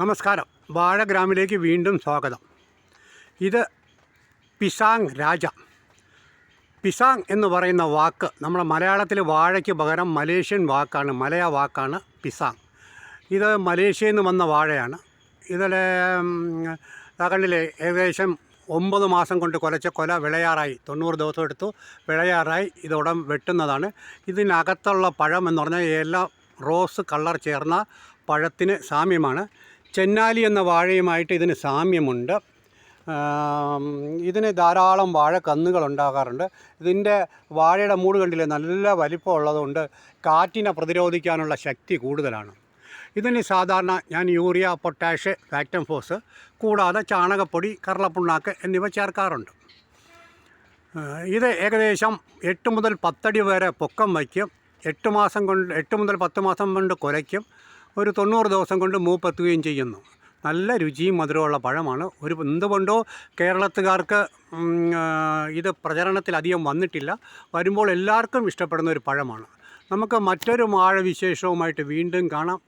നമസ്കാരം. വാഴഗ്രാമിലേക്ക് വീണ്ടും സ്വാഗതം. ഇത് പിസാങ് രാജ. പിസാങ് എന്ന് പറയുന്ന വാക്ക് നമ്മുടെ മലയാളത്തിൽ വാഴയ്ക്ക് പകരം മലേഷ്യൻ വാക്കാണ് മലയ വാക്കാണ് പിസാങ് ഇത് മലേഷ്യയിൽ നിന്ന് വന്ന വാഴയാണ്. ഇതിൽ കണ്ടില്ലേ ഏകദേശം ഒമ്പത് മാസം കൊണ്ട് കുലച്ച കൊല വിളയാറായി തൊണ്ണൂറ് ദിവസം എടുത്തു വിളയാറായി ഇതോടം വെട്ടുന്നതാണ്. ഇതിനകത്തുള്ള പഴം എന്ന് പറഞ്ഞാൽ എല്ലാം റോസ് കളർ ചേർന്ന പഴത്തിന് സാമ്യമാണ്. ചെന്നാലി എന്ന വാഴയുമായിട്ട് ഇതിന് സാമ്യമുണ്ട്. ഇതിന് ധാരാളം വാഴ കന്നുകൾ ഉണ്ടാകാറുണ്ട്. ഇതിന്റെ വാഴയുടെ മൂട് കണ്ടില്ലേ? നല്ല വലിപ്പം ഉള്ളതുകൊണ്ട് കാറ്റിനെ പ്രതിരോധിക്കാനുള്ള ശക്തി കൂടുതലാണ്. ഇതിന് സാധാരണ ഞാൻ യൂറിയ പൊട്ടാഷ് ഫാക്ടം ഫോസ് കൂടാതെ ചാണകപ്പൊടി കറളപ്പുണ്ണാക്ക് എന്നിവ ചേർക്കാറുണ്ട്. ഇത് ഏകദേശം എട്ട് മുതൽ പത്തടി വരെ പൊക്കം വയ്ക്കും. എട്ട് മാസം കൊണ്ട് എട്ട് മുതൽ പത്ത് മാസം കൊണ്ട് കുലയ്ക്കും ഒരു തൊണ്ണൂറ് ദിവസം കൊണ്ട് മൂപ്പെത്തുകയും ചെയ്യുന്നു. നല്ല രുചിയും മധുരമുള്ള പഴമാണ്. ഒരു എന്തുകൊണ്ടോ കേരളത്തുകാർക്ക് ഇത് പ്രചരണത്തിൽ അധികം വന്നിട്ടില്ല. വരുമ്പോൾ എല്ലാവർക്കും ഇഷ്ടപ്പെടുന്ന ഒരു പഴമാണ്. നമുക്ക് മറ്റൊരു വാഴ വിശേഷവുമായിട്ട് വീണ്ടും കാണാം.